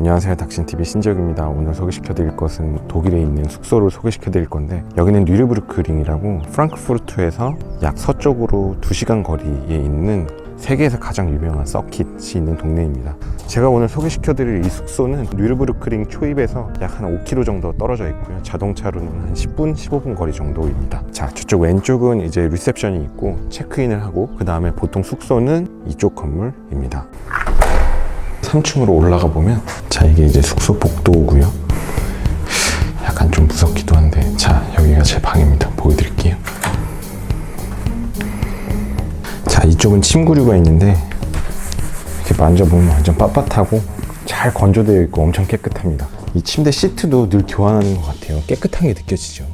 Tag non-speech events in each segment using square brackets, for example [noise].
안녕하세요. 닥신TV 신지혁입니다. 오늘 소개시켜 드릴 것은 독일에 있는 숙소를 소개시켜 드릴 건데 여기는 뉴르브르크링이라고 프랑크푸르트에서 약 서쪽으로 2시간 거리에 있는 세계에서 가장 유명한 서킷이 있는 동네입니다. 제가 오늘 소개시켜 드릴 이 숙소는 뉴르브르크링 초입에서 약 한 5km 정도 떨어져 있고요. 자동차로는 한 10분, 15분 거리 정도입니다. 자 저쪽 왼쪽은 이제 리셉션이 있고 체크인을 하고 그 다음에 보통 숙소는 이쪽 건물입니다 3층으로 올라가 보면 자 이게 이제 숙소 복도고요. 약간 좀 무섭기도 한데 자 여기가 제 방입니다. 보여드릴게요. 자 이쪽은 침구류가 있는데 이렇게 만져보면 완전 빳빳하고 잘 건조되어 있고 엄청 깨끗합니다. 이 침대 시트도 늘 교환하는 것 같아요. 깨끗한 게 느껴지죠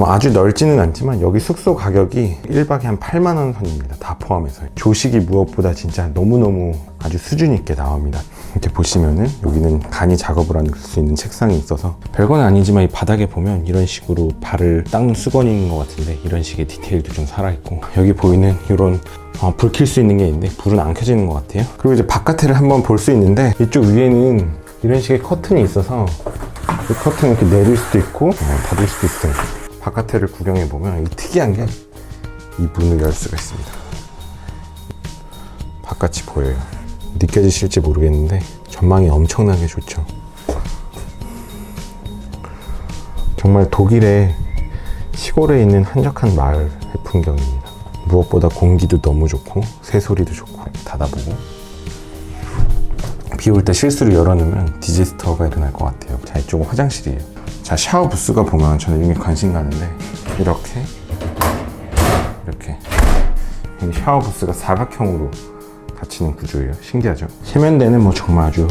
뭐 아주 넓지는 않지만 여기 숙소 가격이 1박에 한 8만 원 선입니다. 다 포함해서. 조식이 무엇보다 진짜 너무너무 아주 수준 있게 나옵니다. 이렇게 보시면은 여기는 간이 작업을 할 수 있는 책상이 있어서 별건 아니지만 이 바닥에 보면 이런 식으로 발을 닦는 수건인 것 같은데 이런 식의 디테일도 좀 살아있고 여기 보이는 이런 어, 불켤수 있는 게 있는데 불은 안 켜지는 것 같아요. 그리고 이제 바깥을 한번 볼 수 있는데 이쪽 위에는 이런 식의 커튼이 있어서 이 커튼 이렇게 내릴 수도 있고 어, 닫을 수도 있어요. 바깥을 구경해 보면 이 특이한 게 이 문을 열 수가 있습니다. 바깥이 보여요. 느껴지실지 모르겠는데 전망이 엄청나게 좋죠. 정말 독일의 시골에 있는 한적한 마을의 풍경입니다. 무엇보다 공기도 너무 좋고 새소리도 좋고 닫아보고 비 올 때 실수로 열어놓으면 디지스터가 일어날 것 같아요. 자, 이쪽은 화장실이에요. 자, 샤워 부스가 보면 저는 이게 관심 가는데 이렇게 이렇게 이 샤워 부스가 사각형으로 닫히는 구조예요. 신기하죠? 세면대는 뭐 정말 아주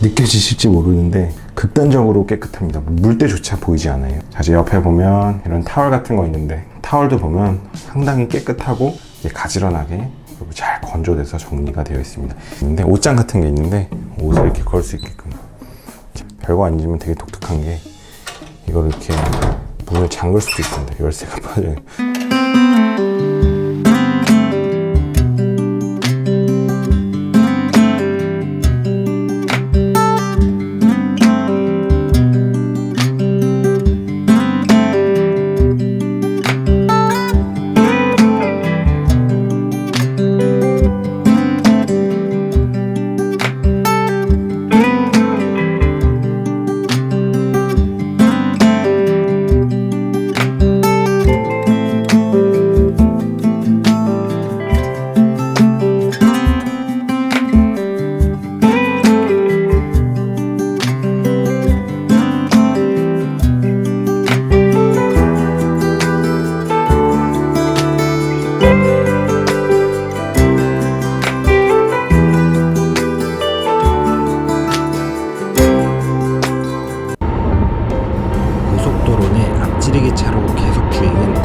느껴지실지 모르는데 극단적으로 깨끗합니다. 물때조차 보이지 않아요. 자, 이제 옆에 보면 이런 타월 같은 거 있는데 타월도 보면 상당히 깨끗하고 가지런하게 그리고 잘 건조돼서 정리가 되어 있습니다. 근데 옷장 같은 게 있는데 옷을 이렇게 걸 수 있게끔 자, 별거 아니지만 되게 독특한 게 이걸 이렇게 문을 잠글 수도 있습니다. 열쇠가 [laughs] 빠져요. 활기차로 계속 주행은